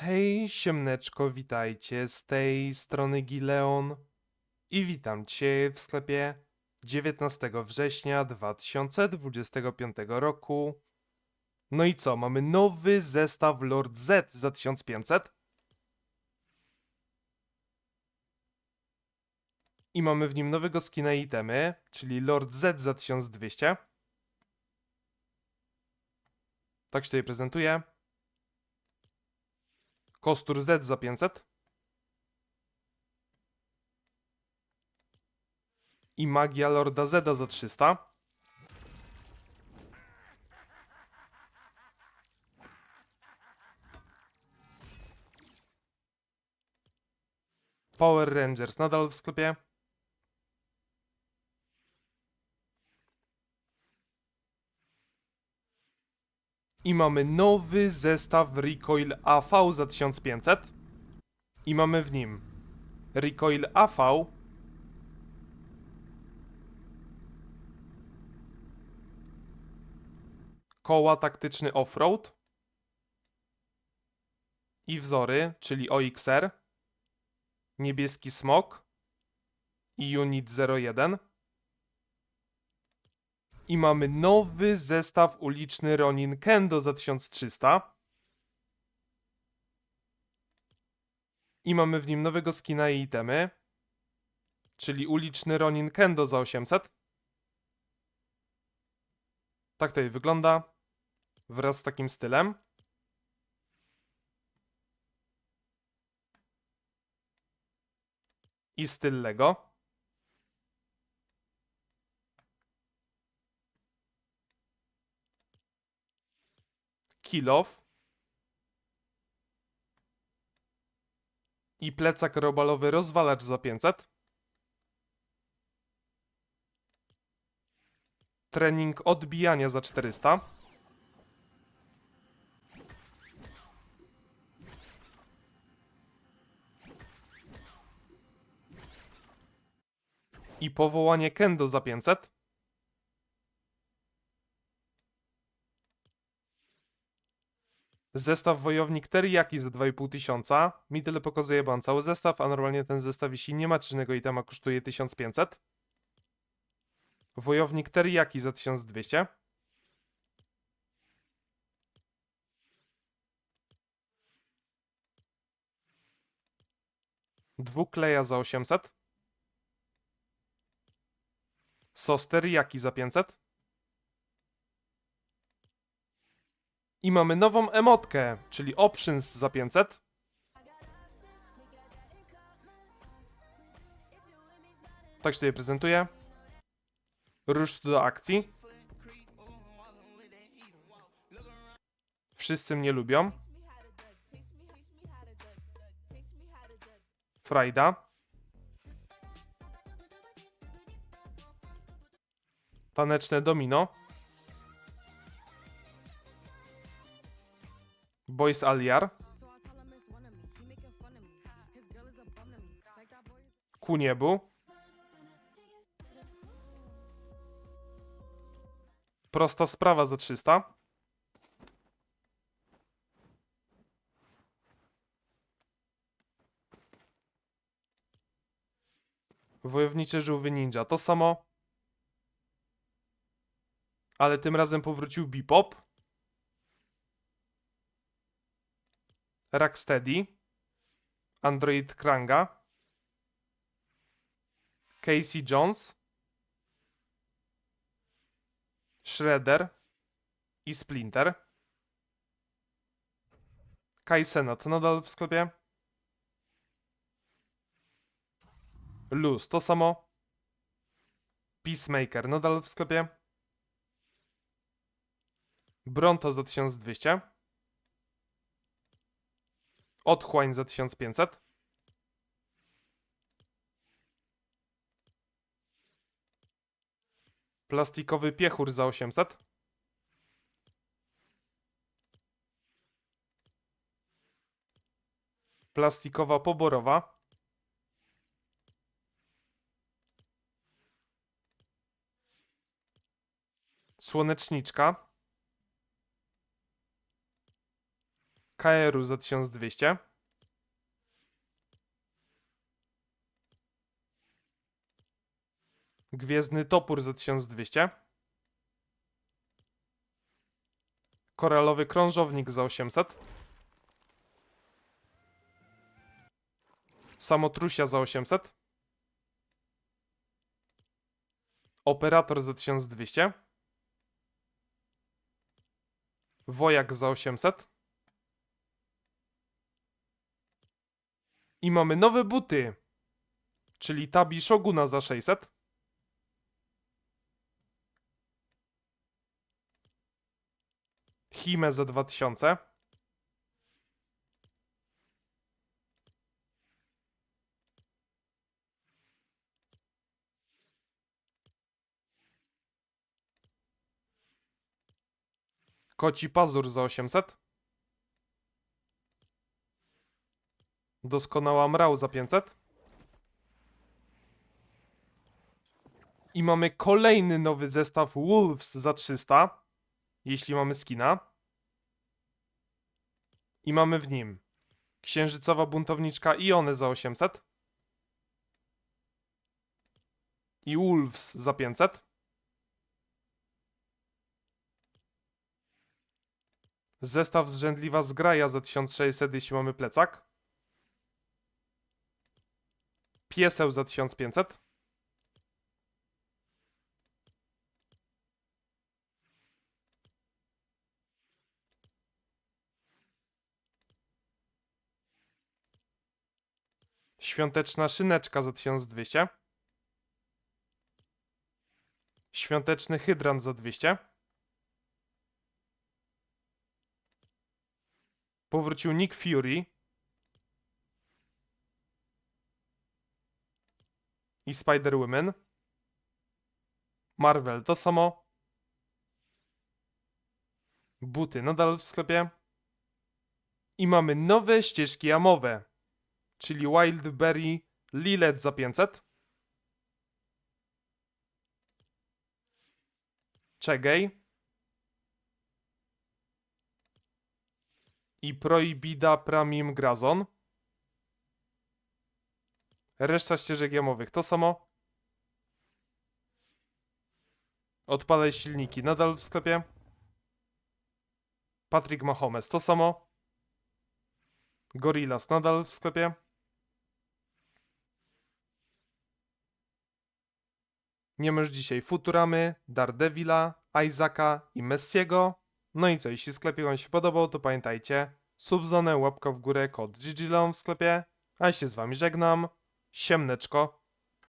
Hej, siemneczko, witajcie z tej strony Gileon i witam Cię w sklepie 19 września 2025 roku. No i co, mamy nowy zestaw Lord Z za 1500 i mamy w nim nowego skina i itemy, czyli Lord Z za 1200. Tak się tutaj prezentuje. Kostur Z za 500. I magia Lorda Z za 300. Power Rangers nadal w sklepie. I mamy nowy zestaw Recoil AV za 1500. I mamy w nim Recoil AV. Koła taktyczny offroad. I wzory, czyli OXR. Niebieski smok. I Unit 01. I mamy nowy zestaw uliczny Ronin Kendo za 1300. I mamy w nim nowego skina i itemy. Czyli uliczny Ronin Kendo za 800. Tak tutaj wygląda. Wraz z takim stylem. I styl Lego. Kilof. I plecak robalowy rozwalacz za 500. Trening odbijania za 400. I powołanie kendo za 500. Zestaw wojownik teriyaki za 2,5 tysiąca. Mi tyle pokazuje, bo mam cały zestaw, a normalnie ten zestaw, jeśli nie ma czynnego itema, kosztuje 1500. Wojownik teriyaki za 1200. Dwukleja za 800. Sos teriyaki za 500. I mamy nową emotkę, czyli Options za 500. Tak się tutaj prezentuje. Rusz do akcji. Wszyscy mnie lubią. Frajda. Taneczne domino. Boys Aliar. Ku niebu. Prosta sprawa za 300. Wojownicze żółwy ninja. To samo. Ale tym razem powrócił Bebop. Rocksteady, Android Kranga, Casey Jones, Shredder i Splinter. Kai Senat nadal w sklepie. Luz to samo. Peacemaker nadal w sklepie. Bronto za 1200. Otchłań za 1500. Plastikowy piechur za 800. Plastikowa poborowa. Słoneczniczka. KR-u za 1200. Gwiezdny topór za 1200. Koralowy krążownik za 800. Samotrusia za 800. Operator za 1200. Wojak za 800. I mamy nowe buty. Czyli Tabi Shoguna za 600. Hime za 2000. Koci pazur za 800. Doskonała mrał za 500. I mamy kolejny nowy zestaw Wolves za 300. Jeśli mamy skina. I mamy w nim księżycowa buntowniczka Iony za 800. I Wolves za 500. Zestaw zrzędliwa zgraja za 1600, jeśli mamy plecak. Pieseł za 1500. Świąteczna szyneczka za 1200. Świąteczny hydrant za 200. Powrócił Nick Fury. I Spider-Woman. Marvel to samo. Buty nadal w sklepie. I mamy nowe ścieżki amowe. Czyli Wildberry Lilet za 500. Czegej. i Prohibida Pramim Grazon. Reszta ścieżek jamowych to samo. Odpalaj silniki nadal w sklepie. Patrick Mahomes to samo. Gorillas nadal w sklepie. Nie masz dzisiaj Futuramy, Daredevila, Isaaca i Messiego. No i co, jeśli sklepie wam się podobał, to pamiętajcie, subzonę, łapka w górę, kod GGLON w sklepie, a ja się z wami żegnam, siemneczko.